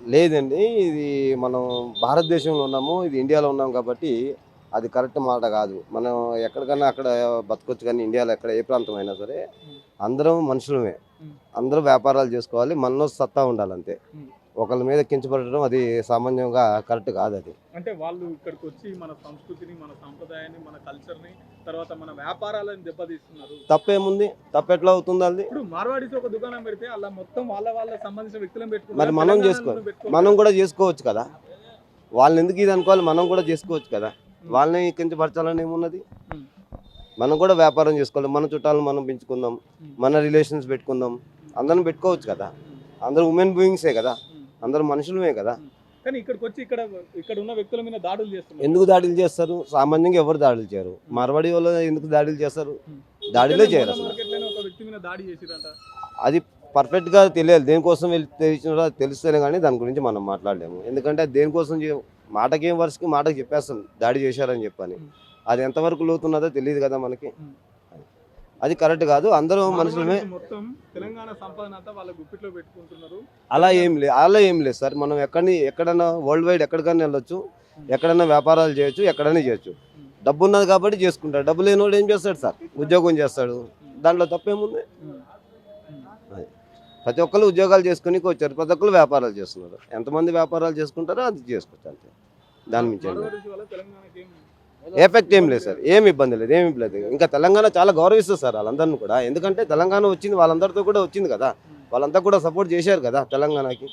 లేదండి ఇది మనం భారతదేశంలో ఉన్నాము ఇది ఇండియాలో ఉన్నాం కాబట్టి అది కరెక్ట్ మాట కాదు. మనం ఎక్కడికన్నా అక్కడ బతకొచ్చు కానీ ఇండియాలో ఎక్కడ ఏ ప్రాంతం అయినా సరే అందరం మనుషులమే. అందరూ వ్యాపారాలు చేసుకోవాలి మనలో సత్తా ఉండాలి అంతే Hmm. ఒకళ్ళ మీద కించపడటం అది సామాన్యంగా కరెక్ట్ కాదు అది. అంటే వాళ్ళు ఇక్కడికి వచ్చి మన సంస్కృతిని మన సాంప్రదాయాన్ని మన కల్చర్ని తర్వాత మన వ్యాపారాలను దెబ్బతీస్తున్నారు. తప్పేముంది? తప్పు ఎట్లా అవుతుంది అది ఇప్పుడు మార్వాడీస్ ఒక దుకాణం పెడితే అలా మొత్తం వాళ్ళ వాళ్ళ సంబంధించిన వ్యక్తులను పెట్టుకుంటారు మరి మనం చేసుకో మనం కూడా చేసుకోవచ్చు కదా? వాళ్ళని ఎందుకు ఇది అనుకోవాలి? మనం కూడా చేసుకోవచ్చు కదా? వాళ్ళని కించపరచాలని ఏమున్నది. మనం కూడా వ్యాపారం చేసుకోవాలి. మన చుట్టాలను మనం పెంచుకుందాం. మన రిలేషన్స్ పెట్టుకుందాం. అందరం పెట్టుకోవచ్చు కదా? అందరూ ఉమెన్ బీయింగ్సే కదా? అందరూ మనుషులమే కదా. కానీ ఇక్కడికి వచ్చి ఇక్కడ ఇక్కడ ఉన్న వ్యక్తుల మీద దాడులు చేస్తున్నారు. ఎందుకు దాడులు చేస్తారు? సామాన్యంగా ఎవరు దాడులు చేయరు? మార్వాడి వాళ్ళు ఎందుకు దాడులు చేస్తారు? దాడిలో చేయరు అసలు. మార్కెట్లోనే ఒక వ్యక్తి మీద దాడి చేసిరంట. అది పర్ఫెక్ట్గా తెలియాలి. దేనికోసం వెళ్ళి తెలిసినారో అది తెలిస్తేనే కానీ దాని గురించి మనం మాట్లాడలేము. ఎందుకంటే అది దేనికోసం చే- మాటకేం వరుసకి మాటకి చెప్పేస్తాం. దాడి చేశారని చెప్పని. అది ఎంతవరకు లోతున్నదో తెలియదు కదా మనకి. అది కరెక్ట్ కాదు. అందరూ మనుషులమే మార్వాడీస్ మొత్తం తెలంగాణ సంపదన అంతా వాళ్ళ గుప్పిట్లో పెట్టుకుంటున్నారు. అలా ఏం లేదు అలా ఏం లేదు సార్. మనం ఎక్కడిని ఎక్కడైనా వరల్డ్ వైడ్ ఎక్కడికైనా వెళ్ళొచ్చు. ఎక్కడైనా వ్యాపారాలు చేయొచ్చు ఎక్కడైనా చేయొచ్చు. డబ్బు ఉన్నది కాబట్టి చేసుకుంటాడు డబ్బు లేనివాడు ఏం చేస్తాడు సార్? ఉద్యోగం చేస్తాడు. దాంట్లో తప్పేముంది? ప్రతి ఒక్కరు ఉద్యోగాలు చేసుకుని వచ్చారు. ప్రతి ఒక్కరు వ్యాపారాలు చేస్తున్నారు. ఎంతమంది వ్యాపారాలు చేసుకుంటారో అది చేసుకోవచ్చు అంతే. దాని మించి ఎఫెక్ట్ ఏం లేదు సార్. ఏమి ఇబ్బంది లేదు ఏమి లేదు. ఇంకా తెలంగాణ చాలా గౌరవిస్తుంది సార్ వాళ్ళందరిని కూడా. ఎందుకంటే తెలంగాణ వచ్చింది వాళ్ళందరితో కూడా వచ్చింది కదా. వాళ్ళంతా కూడా సపోర్ట్ చేశారు కదా తెలంగాణకి.